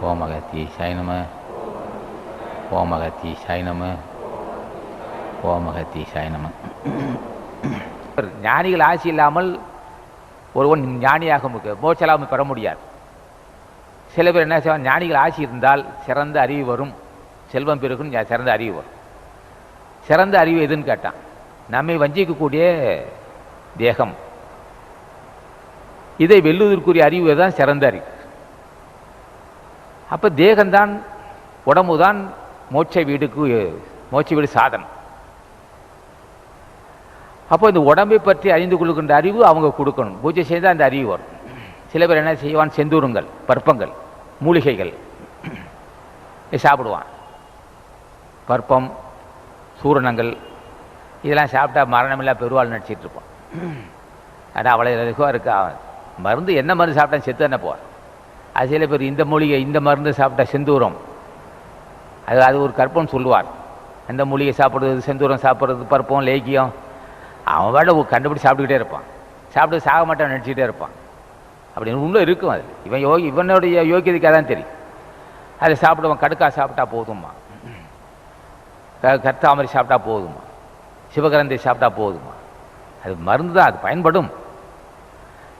ஓம் அகத்தி சைனம ஓம் அகத்தி சைனம ஓம் அகத்தி சைனம. ஞானிகள் ஆசி இல்லாமல் ஒருவன் ஞானியாக முக்க- பெற முடியாது. சில பேர் என்ன செய்வாங்க ஞானிகள் ஆசி இருந்தால் சிறந்த அறிவு வரும். செல்வம் பெருகும் சிறந்த அறிவு வரும். சிறந்த அறிவு எதுன்னு கேட்டான். நம்மை வஞ்சிக்கக்கூடிய தேகம். இதை வெல்லுவதற்குரிய அறிவு தான் சிறந்த அறிவு. அப்போ தேகம்தான் உடம்பு தான் மோட்ச வீடுக்கு மோட்ச வீடு சாதனம். அப்போ இந்த உடம்பை பற்றி அறிந்து கொள்கின்ற அறிவு அவங்க கொடுக்கணும். பூஜை செய்தால் அந்த அறிவு வரும். சில பேர் என்ன செய்வான்? செந்தூருங்கள் பற்பங்கள் மூலிகைகள். சாப்பிடுவான். பற்பம் சூரணங்கள் இதெல்லாம் சாப்பிட்டா மரணமில்லா பெருவாள் நடிச்சிட்ருப்பான் ஆனால் அவ்வளோ இதுவாக இருக்கா? மருந்து என்ன மருந்து சாப்பிட்டா செத்து என்ன போவான். அது சில பேர் இந்த மூலிகை இந்த மருந்து சாப்பிட்டா செந்தூரம். அது அது ஒரு கற்பனை சொல்லுவார். அந்த மூலிகை சாப்பிட்றது செந்தூரம் சாப்பிட்றது பருப்பம் லேக்கியம் அவன் வேலை கண்டுபிடி சாப்பிட்டுக்கிட்டே இருப்பான். சாப்பிட்டு சாக மாட்டான் நினச்சிக்கிட்டே இருப்பான். அப்படின்னு உள்ள இருக்கும் அது. இவன் யோகி இவனுடைய யோகியதுக்காக தான் தெரியும். அதை சாப்பிடுவான் கடுக்கா சாப்பிட்டா போதும்மா க- சாப்பிட்டா போதுமா? சிவகரந்தை சாப்பிட்டா போதுமா? அது மருந்து தான் அது பயன்படும்.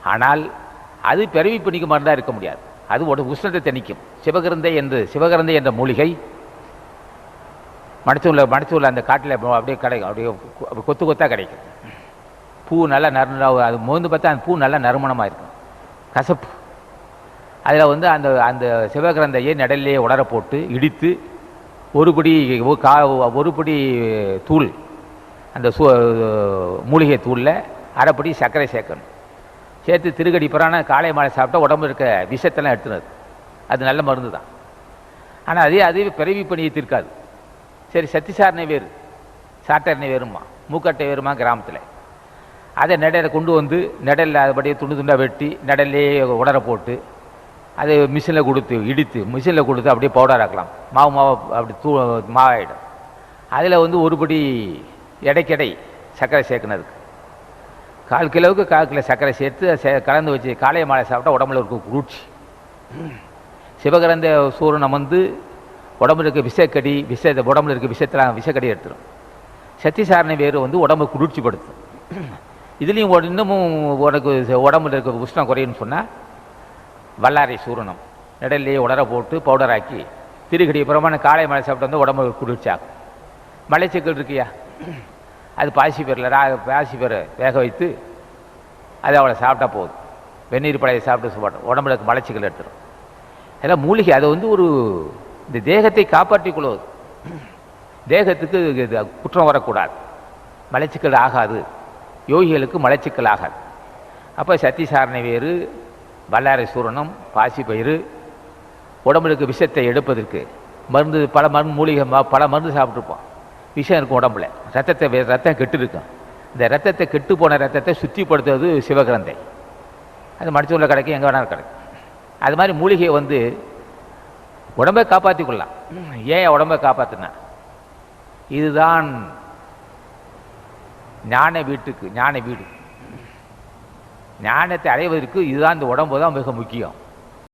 ஆனால் அது பிறவி பிணிக்கு மருந்தாக இருக்க முடியாது. அது ஒரு உஷ்ணத்தை தணிக்கும் சிவகிருந்தை என்று சிவகிருந்தை என்ற மூலிகை மடிச்சூரில் மடிச்சூரில் அந்த காட்டில் அப்படியே கிடைக்கும் அப்படியே கொத்து கொத்தாக கிடைக்கும். பூ நல்லா நறு அது மோந்து பார்த்தா அந்த பூ நல்லா நறுமணமாக இருக்கும். கசப்பு. அதில் வந்து அந்த அந்த சிவகிரந்தையை நடல்லையே உடற போட்டு இடித்து ஒரு பிடி கா ஒரு பிடி தூள் அந்த சு மூலிகை தூளில் அரைப்படி சர்க்கரை சேர்க்கணும். சேர்த்து திருகடி புறான காலை மாலை சாப்பிட்டா உடம்பு இருக்க விஷத்தெல்லாம் எடுத்துனது. அது நல்ல மருந்து தான். ஆனால் அதே அதே பிறவி பணியை தீர்க்காது. சரி சத்திசாரணை வேறு. சாட்டரணை வேறுமா? மூக்கட்டை வேறுமா கிராமத்தில்? அதை நடையில் கொண்டு வந்து நடையில் அதுபடியே துண்டு துண்டாக வெட்டி நடையிலே உடரை போட்டு அதை மிஷினில் கொடுத்து இடித்து மிஷினில் கொடுத்து அப்படியே பவுடர் ஆக்கலாம். மாவு மாவு அப்படி தூ மாவாயிடும். அதில் வந்து ஒருபடி எடைக்கெடை சர்க்கரை சேர்க்கணுதுக்கு கால் கிலோவுக்கு கால் கிலோ சர்க்கரை சேர்த்து சே- கலந்து வச்சு காலை மாலை சாப்பிட்டா உடம்புல இருக்க குளிர்ச்சி. சிவகரந்த சூரணம் வந்து உடம்புல இருக்க விஷக்கடி விஷ உடம்புல இருக்க விஷத்தெல்லாம் விஷக்கடி எடுத்துடும் சத்திசாரணை வேறு வந்து உடம்பு குளிர்ச்சிப்படுத்தும். இதுலேயும் ஒரு- இன்னமும் உனக்கு உடம்புல இருக்க உஷ்ணம் குறையுன்னு சொன்னால் வல்லாரை சூரணம். இடையிலேயே உடற போட்டு பவுடர் ஆக்கி திருக்கடி புறமான காலை மழை சாப்பிட்டு வந்து உடம்பு குளிர்ச்சியாகும் மலைச்சிக்கல் இருக்கியா? அது பாசி பேரில் ரா பாசி வேக வைத்து அது அவளை சாப்பிட்டா போதும். வெந்நீர் பழைய சாப்பிட்டு சாப்பிடும் உடம்புல இருக்க மலைச்சிக்கல் எடுத்துரும். மூலிகை அதை வந்து ஒரு இந்த தேகத்தை காப்பாற்றிக் கொள்வது. தேகத்துக்கு இது குற்றம் வரக்கூடாது. மலைச்சிக்கல் ஆகாது. யோகிகளுக்கு மலைச்சிக்கல் ஆகாது. அப்போ சத்திசாரணை வேறு வல்லாரை சூரணம் பாசி பயிறு விஷத்தை எடுப்பதற்கு மருந்து பல மருந்து மூலிகை ம- பல மருந்து சாப்பிட்ருப்போம் விஷம் இருக்கும் உடம்புல. ரத்தத்தை ரத்தம் கெட்டு இருக்கும் இந்த ரத்தத்தை கெட்டு போன ரத்தத்தை சுத்திப்படுத்துவது சிவகிரந்தை. அது மடிச்சூரில் கிடைக்கும் எங்கே வேணாலும் கிடைக்கும் அது மாதிரி மூலிகையை வந்து உடம்பை காப்பாற்றிக்கொள்ளலாம் ஏன் உடம்பை காப்பாற்றினா இதுதான் ஞான வீட்டுக்கு ஞான வீடு. ஞானத்தை அடைவதற்கு இதுதான் இந்த உடம்பு தான் மிக முக்கியம்.